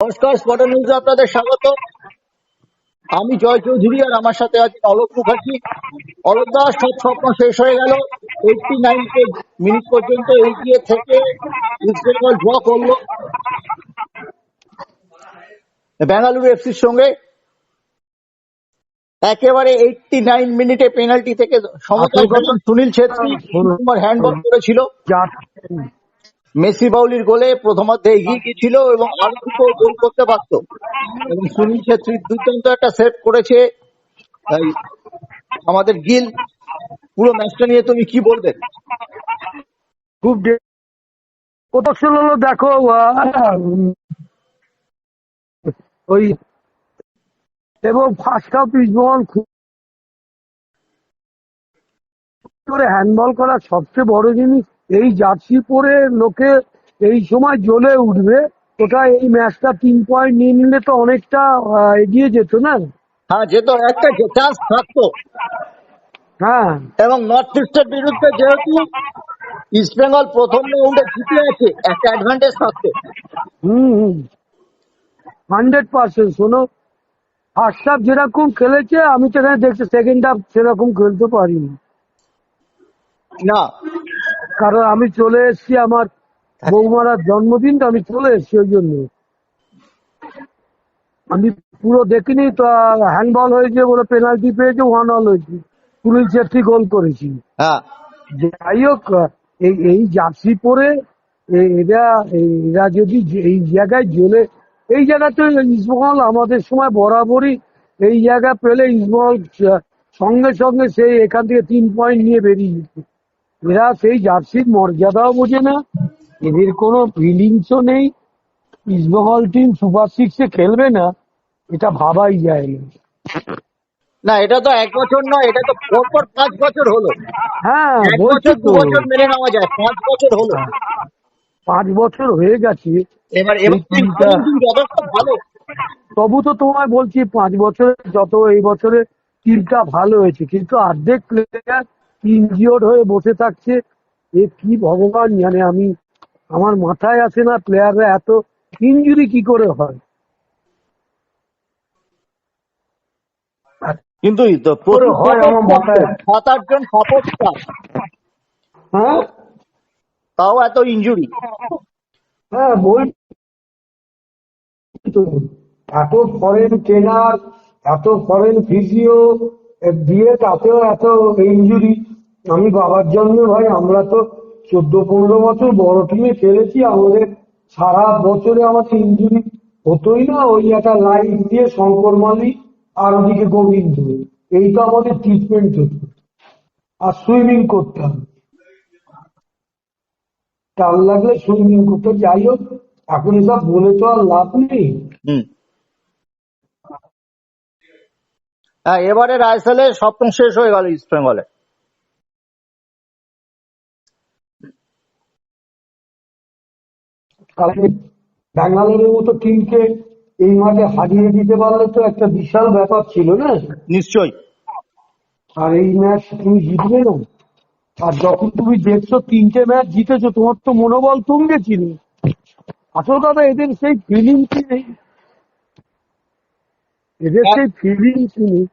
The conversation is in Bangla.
নমস্কার স্পট নিউজে আপনাদের স্বাগত। আমি জয় চৌধুরী আর আমার সাথে আছেন অলোক মুখার্জি। অলোক দাস সব স্বপ্ন শেষ হয়ে গেল। এইটটি নাইন মিনিট পর্যন্ত এগিয়ে থেকে ইস্ট বেঙ্গল ড্র করল। বেঙ্গালুরু এফসির সঙ্গে একেবারে এইটটি নাইন মিনিটে পেনাল্টি থেকে সমতার সুনীল ছেত্রী হ্যান্ডবল করেছিল। মেসি বাউলির গোলে প্রথমার্ধে এগিয়ে গিয়েছিল এবং আরও দুটো গোল করতে পারত। এবং সুনীল ছেত্রী দুর্দান্ত একটা সেভ করেছে। আমাদের গিল, পুরো ম্যাচটা নিয়ে তুমি কি বলবে? খুব ছিল হলো দেখো ওই এবং ফার্স্ট হাফ খুব করে হ্যান্ডবল করা সবচেয়ে বড় জিনিস। এই জার্সি পরে লোকে এই সময় জ্বলে উঠবে। ওটা এই ম্যাচটা তিন পয়েন্ট নিয়ে নিলে তো অনেকটা এগিয়ে যেত না? হ্যাঁ যেহেতু একটা চান্স থাকতো। হ্যাঁ। এবং নর্থ ইস্টের বিরুদ্ধে যেহেতু ইস্ট বেঙ্গল প্রথম রাউন্ডে জিতে আছে একটা অ্যাডভান্টেজ থাকতো। হুম হুম। হান্ড্রেড পার্সেন্ট শোনো। ফার্স্ট হাফ যেরকম খেলেছে আমি তো এখানে দেখছি সেকেন্ড হাফ সেরকম খেলতে পারিনি। না কারণ আমি চলে এসেছি আমার বৌমারার জন্মদিন তো আমি চলে এসেছি ওই জন্য। আমি পুরো দেখিনি তো হ্যান্ডবল হয়েছে বলে পেনাল্টি পেয়েছে ওয়ান অল হয়েছে। সুনীল ছেত্রী গোল করেছি। হ্যাঁ। যাই হোক এই এই জার্সি পরে এরা এরা যদি এই জায়গায় জ্বলে এই জায়গা জায়গাতে ইসবহল আমাদের সময় বরাবরই এই জায়গা পেলে ইসমহল সঙ্গে সঙ্গে সেই এখান থেকে তিন পয়েন্ট নিয়ে বেরিয়ে যেত। এরা সেই জার্সির মর্যাদাও বোঝে না এদের কোনো ফিলিংসও নেই ইসবহল টিম সুপার সিক্সে খেলবে না এটা ভাবাই যায় না না এটা তো এক বছর নয় এটা তো পরপর পাঁচ বছর হলো হ্যাঁ এক বছর দু বছর মেনে নেওয়া যায় পাঁচ বছর হলো পাঁচ বছর হয়ে গেছে এবার ভালো তবু তো তোমায় বলছি পাঁচ বছরে যত এই বছরে টিমটা ভালো হয়েছে কিন্তু অর্ধেক প্লেয়ার ইনজিওর্ড হয়ে বসে থাকছে। এ কি ভগবান জানে আমি আমার মাথায় আসে না প্লেয়াররা এত ইনজুরি কি করে হয়। কিন্তু হয়। সাত আট জন সাপোর্ট হ্যাঁ? তাও এত ইনজুরি হ্যাঁ বই এত ফরেন ট্রেনার এত ফরেন ফিজিও দিয়ে তাতেও এত ইনজুরি আমি বাবার জন্য ভাই, আমরা তো চোদ্দ পনেরো বছর বড় টিমে খেলেছি, আমাদের সারা বছরে আমাদের ইনজুরি হতোই না। ওই একটা লাইন দিয়ে শঙ্কর মালিক আর ওদিকে গোবিন্দ। এই তো আমাদের ট্রিটমেন্ট হতো আর সুইমিং করতাম টান লাগলে সুইমিং করতে যাই হোক, এখন এসব বলে তো আর লাভ নেই। হ্যাঁ এবারে আইএসএল এর স্বপ্ন শেষ হয়ে গেল ইস্ট বেঙ্গলে ব্যাঙ্গালোরের মতো টিমকে এই মাঠে হারিয়ে দিতে পারলে তো একটা বিশাল ব্যাপার ছিল না? নিশ্চয়ই। আর এই ম্যাচ তুমি জিতবে না। আর যখন তুমি দেখছ তিনটে ম্যাচ জিতেছো তোমার তো মনোবল তুঙ্গে ছিল। আসল কথা এদের সেই ফিলিংস নেই এদের সেই ফিলিংস নেই